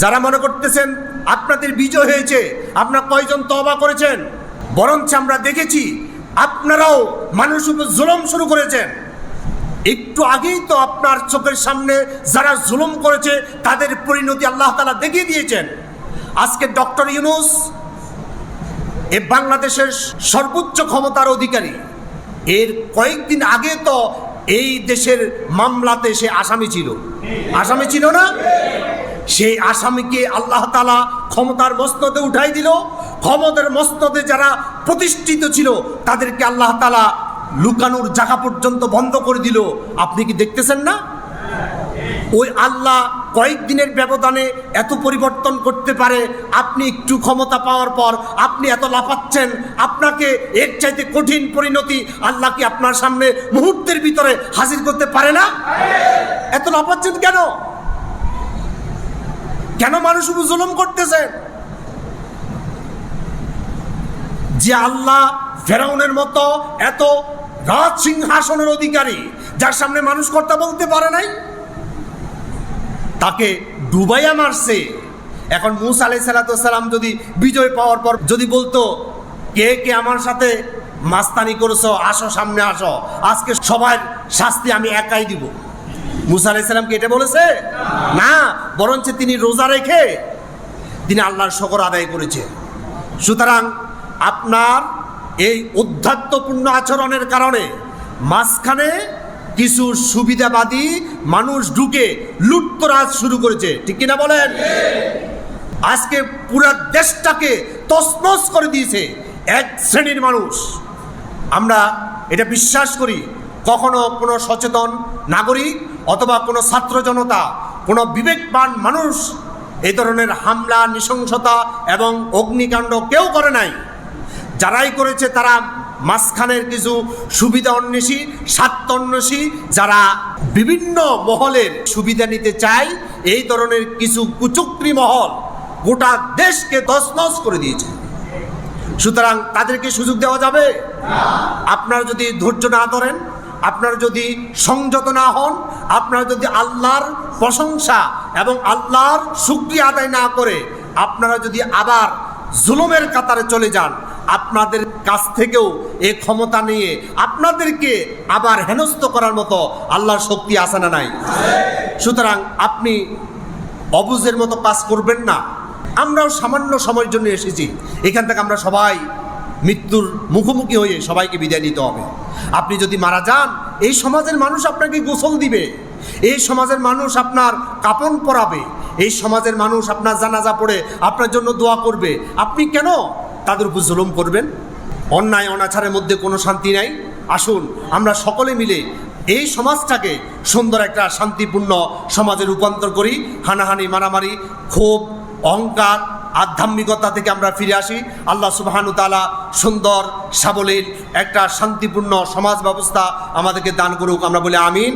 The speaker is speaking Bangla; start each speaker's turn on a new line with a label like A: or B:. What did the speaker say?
A: যারা মনে করতেছেন আপনাদের বিজয় হয়েছে, আপনার কয়জন তবা করেছেন? বরঞ্চ আমরা দেখেছি আপনারাও মানুষ উপর জুলম শুরু করেছেন। একটু আগেই তো আপনার চোখের সামনে যারা জুলুম করেছে, তাদের পরিণতি আল্লাহ তালা দেখিয়ে দিয়েছেন। আজকে ডক্টর ইউনুস এ বাংলাদেশের সর্বোচ্চ ক্ষমতার অধিকারী। এর কয়েকদিন আগে তো এই দেশের মামলাতে সে আসামি ছিল। আসামি ছিল না? সেই আসামিকে আল্লাহ তালা ক্ষমতার মস্তদে উঠাই দিল। ক্ষমতার মস্তদে যারা প্রতিষ্ঠিত ছিল, তাদেরকে আল্লাহ তালা লুকানোর জায়গা পর্যন্ত বন্ধ করে দিল। আপনি কি দেখতেছেন না? ওই আল্লাহ কয়েকদিনের ব্যবধানে এত পরিবর্তন করতে পারে, আপনি একটু ক্ষমতা পাওয়ার পর আপনি এত লাফাচ্ছেন, আপনাকে এর চাইতে কঠিন পরিণতি আল্লাহ কি আপনার সামনে মুহূর্তের ভিতরে হাজির করতে পারে না? এত লাফাচ্ছেন কেন? কেন মানুষ জুলুম করতেছেন যে আল্লাহ ফেরাউনের মতো এত রাজ সিংহাসনের অধিকারী, যার সামনে মানুষ কর্তা বলতে পারে নাই? তাকে ডুবাইয়া মারছে। এখন মুসা আলাই সালাতাম যদি বিজয় পাওয়ার পর যদি বলতো, কে কে আমার সাথে মাস্তানি করেছ? আসো সামনে আসো। আজকে সবার শাস্তি আমি একাই দিব। মুসা আলাই সাল্লামকে এটা বলেছে? না, বরঞ্চ তিনি রোজা রেখে তিনি আল্লাহর শকর আদায় করেছে। সুতরাং আপনার এই উদ্ধাত্তপূর্ণ আচরণের কারণে মাঝখানে কিছু সুবিধাবাদী মানুষ ঢুকে লুটতরাজ শুরু করেছে। ঠিক কিনা বলেন? আজকে পুরা দেশটাকে তসনস করে দিয়েছে এক শ্রেণির মানুষ। আমরা এটা বিশ্বাস করি কখনো কোনো সচেতন নাগরিক অথবা কোনো ছাত্র জনতা কোনো বিবেকবান মানুষ এই ধরনের হামলা নৃশংসতা এবং অগ্নিকাণ্ড কেউ করে নাই। যারাই করেছে তারা মাঝখানের কিছু সুবিধা অন্বেষী স্বার্থ অন্বেষী যারা বিভিন্ন মহলের সুবিধা নিতে চায় এই ধরনের কিছু কুচক্রি মহল গোটা দেশকে তছনছ করে দিয়েছে। সুতরাং তাদেরকে সুযোগ দেওয়া যাবে? আপনারা যদি ধৈর্য না ধরেন আপনারা যদি সংযত না হন, আপনারা যদি আল্লাহর প্রশংসা এবং আল্লাহর শুক্রিয়া আদায় না করে, আপনারা যদি আবার জুলুমের কাতারে চলে যান, আপনাদের কাছ থেকেও এ ক্ষমতা নিয়ে আপনাদেরকে আবার হেনস্থ করার মতো আল্লাহর শক্তি আসে না নাই? সুতরাং আপনি অবুজের মতো কাজ করবেন না। আমরাও সামান্য সময়ের জন্য এসেছি। এখান থেকে আমরা সবাই মৃত্যুর মুখোমুখি হয়ে সবাইকে বিদায় নিতে হবে। আপনি যদি মারা যান, এই সমাজের মানুষ আপনাকে গোসল দিবে। এই সমাজের মানুষ আপনার কাপন পরাবে। এই সমাজের মানুষ আপনার জানাজা পড়ে আপনার জন্য দোয়া করবে। আপনি কেন তাদের উপর জুলুম করবেন? অন্যায়, অনাচারের মধ্যে কোনো শান্তি নাই। আসুন, আমরা সকলে মিলে এই সমাজটাকে সুন্দর একটা শান্তিপূর্ণ সমাজে রূপান্তর করি। হানাহানি, মারামারি, ক্ষোভ, অহংকার আধ্যাত্মিকতা থেকে আমরা ফিরে আসি। আল্লাহ সুবাহানু তালা সুন্দর, সাবলীল, একটা শান্তিপূর্ণ সমাজ ব্যবস্থা আমাদেরকে দান করুক। আমরা বলি আমিন।